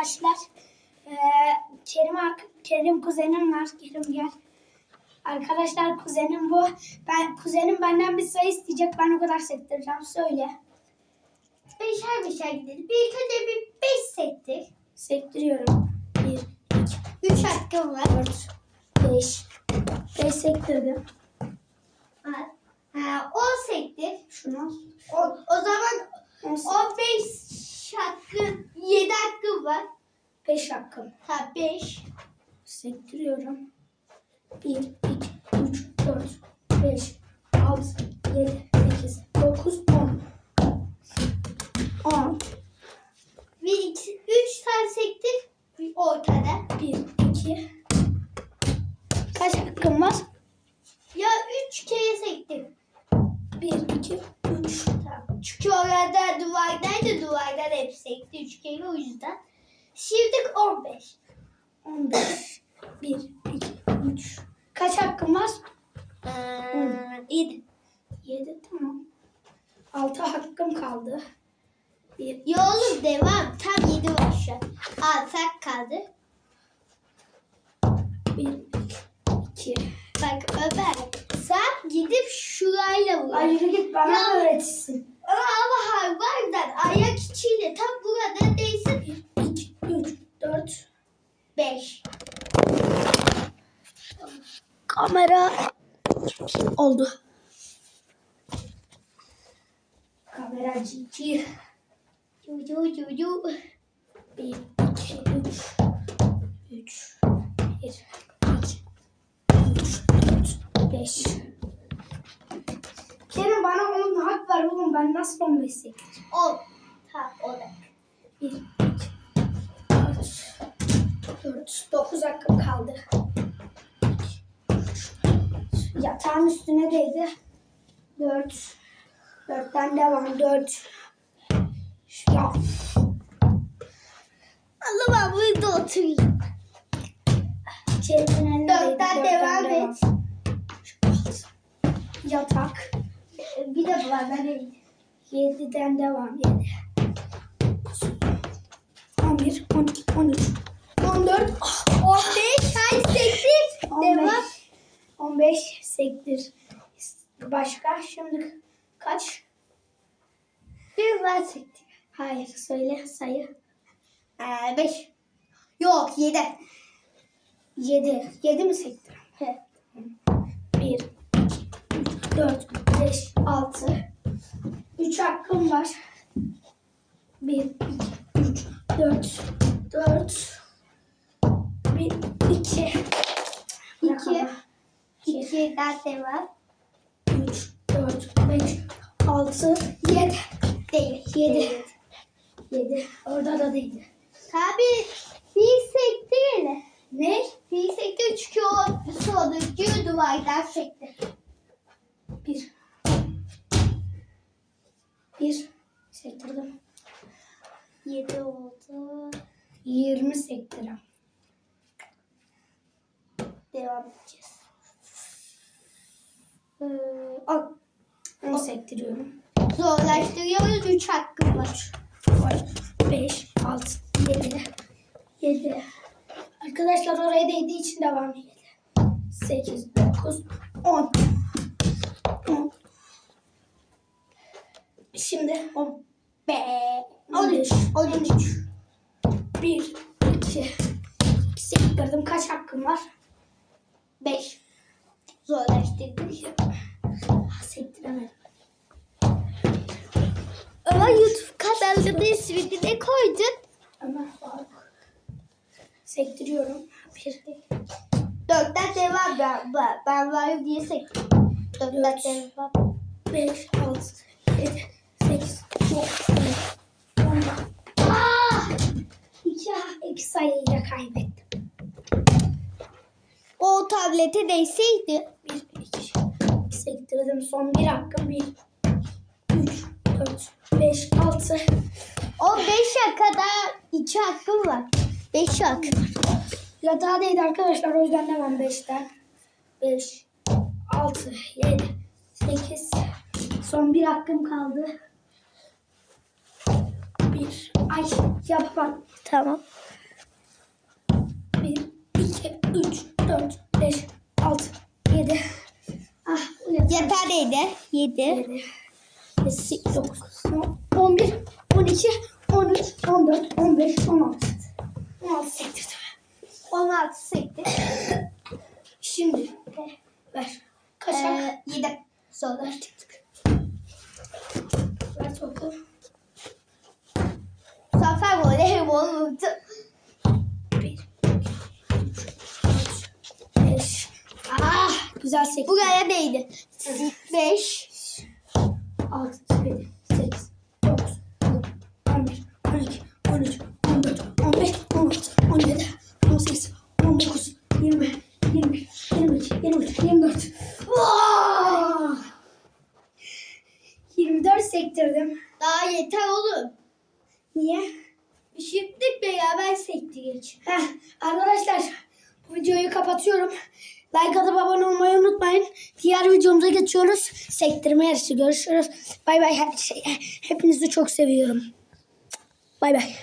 arkadaşlar. Ee, Kerim, Kerim kuzenim var. Kerim gel. Arkadaşlar kuzenim bu. Ben kuzenim benden bir sayı isteyecek. Ben o kadar sektireceğim. Söyle. Beşer beşer gidelim. Bir ilk önce bir beş sektir. Sektiriyorum. 1, 2, Üç hakkım var. 4, 5. 5 sektirdim. Ha, on sektir. Şunu. O, o zaman On on beş hakkın, yedi hakkım var. 5 hakkım. Ha beş. Sektiriyorum. 1, 2, 3, 4, 5, 6, 7, 8, 9, 10. 10. Bir iki, üç tane sektir. Bir ortada. 1, 2. Kaç hakkım var? Ya üç kere sektir. 1, 2, 3. Tamam. Çünkü orada duvardaydı duvardan hep sekti. Üç kere o yüzden. On beş. 15. 1, 2, 3. Kaç hakkım var? Ee, yedi. 7 tamam. 6 hakkım kaldı. 1, Ya oğlum devam. Tam yedi var şu an. Altı hak kaldı. 1, 2. Bak Ömer sen gidip şurayla vur. Ay yürü git bana Ya. öğretsin? Ama hayvandan ayak içiyle tam burada değsin. 2, 3, 4. Beş. Kamera oldu. Kamera cici. Yu yu yu yu. 1, 2, 3. 3, 1, 2, 3, 4, 5. Kerim bana 10 hak ver oğlum ben nasıl 15 sekeceğim? On. Tamam o da. 1, 2, 4, 4, 9 hakkım kaldı. Yatağın üstüne değdi. 4, 4'ten devam. 4. Ya Allah ben burada oturayım. Değdi. Dörtten devam et. Yatak. Bir de bana değil. 7'den devam. 7. 11, 12, 13, 14, On beş. Hadi sektir. 15, Devam. 15 sektir. Başka şimdi kaç? Bir ben sektir. Hayır söyle sayı. Ee, beş. Yok yedi. 7. 7 mi sektir? He. 1, 2, 3, 4, 5, 6. 3 hakkım var. 1, 2, 3, 4, 4. 1, 2. İki. İki daha devam. 3, 4, 5, 6, 7. Değil. Yedi. 7. Orada da değildi. Tabii bir sektir hele. Ne? Bir sektir çünkü o sonuncu duvardan sektir. 1. 1. Sektirdim. Yedi oldu. 20 sektirem. Devam edeceğiz. Ee, on. 10 sektiriyorum. Zorlaştırıyoruz. Üç hakkım var. 5, 6, 7, 7. Arkadaşlar oraya değdiği için devam edelim. 8, 9, 10. 10. Şimdi On. Be. On On üç. üç. On üç. 1, 2, sektirdim. Kaç hakkım var? Beş. Zorlaştırdım. Ah, Sektiremedim. Ama YouTube kanalında ismini koydun? Ömer Faruk. Sektiriyorum. 1, Dörtten devam ben, ben, ben varım diye sektim. Dörtten Dört. devam. 5, 6, 7, 8, 9, 10, 10. Ah! İki, iki sayıyla kaybettim. Tablete değseydi. 1, 2, sektirdim. Son bir hakkım. 1, 3, 4, 5, 6. O beşe kadar iki hakkım var. Beş hak. Yatağa değdi arkadaşlar. O yüzden devam 5'ten. 5, 6, 7, 8. Son bir hakkım kaldı. 1. Ay yapamam. Tamam. 3, 4, 5, 6, 7. Ah bu yeter. Yeter değdi. 7. 7, 8, 9, 11, 12, 13, 14, 15, 16. 16 sektirdim. 16 sekti. Şimdi ver. Kaşak. Ee, 7. Sonra. ver tık tık. Ver topu. Zafer böyle olurdu. 1, güzel sektirdim. Bu gaya değdi. 5. 6, 7, 8, 9, 10, 11, 12, 13, 14, 15, 16, 17, 18, 19, 20, 21, 22, 23, 24. Vaa! 24 sektirdim. Daha yeter oğlum. Niye? Şimdi beraber sektik. Heh, arkadaşlar bu videoyu kapatıyorum. Like atıp abone olmayı unutmayın. Diğer videomuza geçiyoruz. Sektirme yarışı görüşürüz. Bay bay. Hepinizi çok seviyorum. Bay bay.